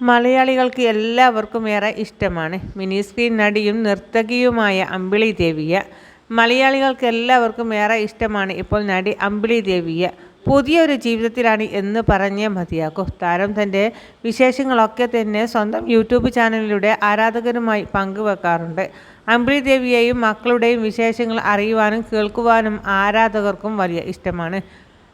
മലയാളികൾക്ക് എല്ലാവർക്കും ഏറെ ഇഷ്ടമാണ്. മിനി സ്ക്രീൻ നടിയും നർത്തകിയുമായ അമ്പിളി ദേവിയ. മലയാളികൾക്ക് എല്ലാവർക്കും ഏറെ ഇഷ്ടമാണ് ഇപ്പോൾ നടി അമ്പിളി ദേവിയ. പുതിയൊരു ജീവിതത്തിലാണ് എന്ന് പറഞ്ഞേ മതിയാക്കൂ താരം തന്റെ വിശേഷങ്ങളൊക്കെ തന്നെ സ്വന്തം യൂട്യൂബ് ചാനലിലൂടെ ആരാധകരുമായി പങ്കുവെക്കാറുണ്ട്. അമ്പിളി ദേവിയെയും മക്കളുടെയും വിശേഷങ്ങൾ അറിയുവാനും കേൾക്കുവാനും ആരാധകർക്കും വലിയ ഇഷ്ടമാണ്.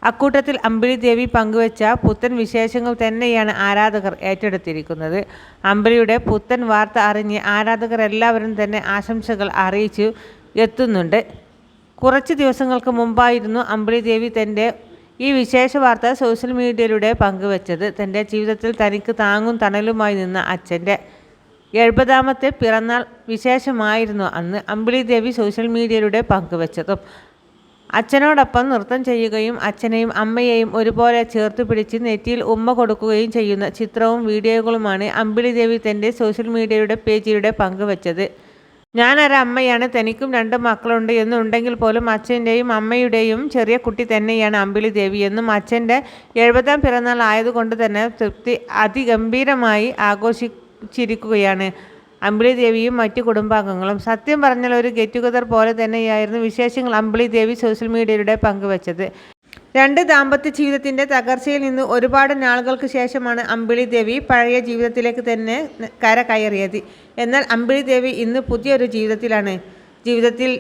അക്കൂട്ടത്തിൽ അമ്പിളി ദേവി പങ്കുവച്ച പുത്തൻ വിശേഷങ്ങൾ തന്നെയാണ് ആരാധകർ ഏറ്റെടുത്തിരിക്കുന്നത്. അമ്പിളിയുടെ പുത്തൻ വാർത്ത അറിഞ്ഞ് ആരാധകർ എല്ലാവരും തന്നെ ആശംസകൾ അറിയിച്ചു എത്തുന്നുണ്ട്. കുറച്ച് ദിവസങ്ങൾക്ക് മുമ്പായിരുന്നു അമ്പിളി ദേവി തന്റെ ഈ വിശേഷ വാർത്ത സോഷ്യൽ മീഡിയയിലൂടെ പങ്കുവച്ചത്. തന്റെ ജീവിതത്തിൽ തനിക്ക് താങ്ങും തണലുമായി നിന്ന അച്ഛന്റെ എഴുപതാമത്തെ പിറന്നാൾ വിശേഷമായിരുന്നു അന്ന് അമ്പിളി ദേവി സോഷ്യൽ മീഡിയയിലൂടെ പങ്കുവച്ചതും. അച്ഛനോടൊപ്പം നൃത്തം ചെയ്യുകയും അച്ഛനെയും അമ്മയെയും ഒരുപോലെ ചേർത്ത് പിടിച്ച് നെറ്റിയിൽ ഉമ്മ കൊടുക്കുകയും ചെയ്യുന്ന ചിത്രവും വീഡിയോകളുമാണ് അമ്പിളി ദേവി തന്റെ സോഷ്യൽ മീഡിയയുടെ പേജിലൂടെ പങ്കുവച്ചത്. ഞാനൊരമ്മയാണ് തനിക്കും രണ്ട് മക്കളുണ്ട് എന്നുണ്ടെങ്കിൽ പോലും അച്ഛന്റെയും അമ്മയുടെയും ചെറിയ കുട്ടി തന്നെയാണ് അമ്പിളി ദേവി എന്നും അച്ഛന്റെ എഴുപതാം പിറന്നാൾ ആയതുകൊണ്ട് തന്നെ തൃപ്തി അതിഗംഭീരമായി ആഘോഷിച്ചിരിക്കുകയാണ്. അമ്പിളി ദേവിയും മറ്റു കുടുംബാംഗങ്ങളും. സത്യം പറഞ്ഞാൽ ഒരു ഗെറ്റ് ടുഗദർ പോലെ തന്നെയായിരുന്നു വിശേഷങ്ങൾ അമ്പിളി ദേവി സോഷ്യൽ മീഡിയയിലൂടെ പങ്കുവച്ചത്. രണ്ട് ദാമ്പത്യ ജീവിതത്തിന്റെ തകർച്ചയിൽ നിന്ന് ഒരുപാട് നാളുകൾക്ക് ശേഷമാണ് അമ്പിളി ദേവി പഴയ ജീവിതത്തിലേക്ക് തന്നെ കര കയറിയത്. എന്നാൽ അമ്പിളി ദേവി ഇന്ന് പുതിയൊരു ജീവിതത്തിലാണ്. ജീവിതത്തിൽ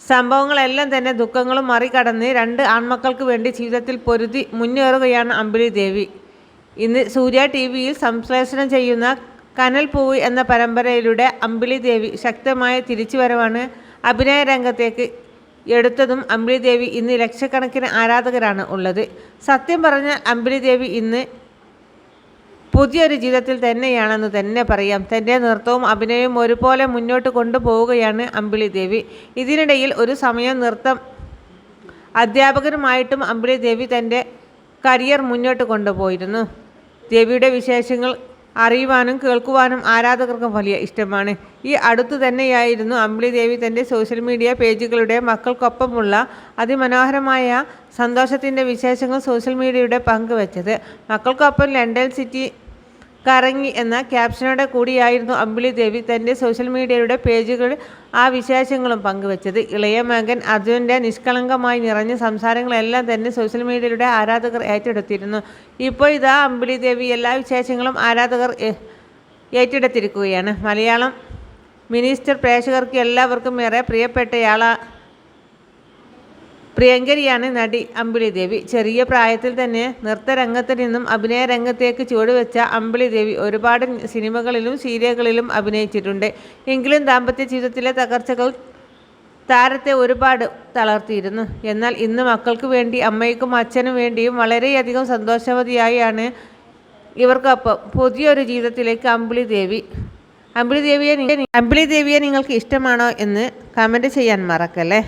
സംഭവങ്ങളെല്ലാം തന്നെ ദുഃഖങ്ങളും മറികടന്ന് രണ്ട് ആൺമക്കൾക്ക് വേണ്ടി ജീവിതത്തിൽ പൊരുതി മുന്നേറുകയാണ് അമ്പിളി ദേവി ഇന്ന് സൂര്യ ടി വിയിൽ സംശ്ലേഷണം ചെയ്യുന്ന കനൽ പൂവ് എന്ന പരമ്പരയിലൂടെ അമ്പിളി ദേവി ശക്തമായ തിരിച്ചുവരവാണ് അഭിനയ രംഗത്തേക്ക് എടുത്തതും അമ്പിളി ദേവി ഇന്ന് ലക്ഷക്കണക്കിന് ആരാധകരാണ് ഉള്ളത്. സത്യം പറഞ്ഞാൽ അമ്പിളി ദേവി ഇന്ന് പുതിയൊരു ജീവിതത്തിൽ തന്നെയാണെന്ന് തന്നെ പറയാം. തന്റെ നൃത്തവും അഭിനയവും ഒരുപോലെ മുന്നോട്ട് കൊണ്ടുപോവുകയാണ് അമ്പിളി ദേവി ഇതിനിടയിൽ ഒരു സമയം നൃത്തം അധ്യാപകരുമായിട്ടും അമ്പിളി ദേവി തന്റെ കരിയർ മുന്നോട്ട് കൊണ്ടുപോയിരുന്നു. ദേവിയുടെ വിശേഷങ്ങൾ അറിയുവാനും കേൾക്കുവാനും ആരാധകർക്കും വലിയ ഇഷ്ടമാണ്. ഈ അടുത്തു തന്നെയായിരുന്നു അമ്പിളി ദേവി തന്റെ സോഷ്യൽ മീഡിയ പേജുകളുടെ മക്കൾക്കൊപ്പമുള്ള അതിമനോഹരമായ സന്തോഷത്തിന്റെ വിശേഷങ്ങൾ സോഷ്യൽ മീഡിയയുടെ പങ്കുവച്ചത്. മക്കൾക്കൊപ്പം ലണ്ടൻ സിറ്റി കറങ്ങി എന്ന ക്യാപ്ഷനോടെ കൂടിയായിരുന്നു അമ്പിളി ദേവി തന്റെ സോഷ്യൽ മീഡിയയുടെ പേജുകൾ ആ വിശേഷങ്ങളും പങ്കുവച്ചത്. ഇളയ മകൻ അർജുന്റെ നിഷ്കളങ്കമായി നിറഞ്ഞ സംസാരങ്ങളെല്ലാം തന്നെ സോഷ്യൽ മീഡിയയുടെ ആരാധകർ ഏറ്റെടുത്തിരുന്നു. ഇപ്പോൾ ഇതാ അമ്പിളി ദേവി എല്ലാ വിശേഷങ്ങളും ആരാധകർ ഏറ്റെടുത്തിരിക്കുകയാണ്. മലയാളം മിനിസ്റ്റർ പ്രേക്ഷകർക്ക് എല്ലാവർക്കും ഏറെ പ്രിയപ്പെട്ടയാളാണ് പ്രിയങ്കരിയാണ് നടി അമ്പിളി ദേവി ചെറിയ പ്രായത്തിൽ തന്നെ നൃത്തരംഗത്ത് നിന്നും അഭിനയ രംഗത്തേക്ക് ചുവടുവെച്ച അമ്പിളി ദേവി ഒരുപാട് സിനിമകളിലും സീരിയലുകളിലും അഭിനയിച്ചിട്ടുണ്ട്. എങ്കിലും ദാമ്പത്യ ജീവിതത്തിലെ തകർച്ചകൾ താരത്തെ ഒരുപാട് തളർത്തിയിരുന്നു. എന്നാൽ ഇന്ന് മക്കൾക്ക് വേണ്ടി അമ്മയ്ക്കും അച്ഛനും വേണ്ടിയും വളരെയധികം സന്തോഷവതിയായാണ് ഇവർക്കൊപ്പം പുതിയൊരു ജീവിതത്തിലേക്ക് അമ്പിളി ദേവി അമ്പിളി ദേവിയെ അമ്പിളി ദേവിയെ നിങ്ങൾക്ക് ഇഷ്ടമാണോ എന്ന് കമന്റ് ചെയ്യാൻ മറക്കല്ലേ?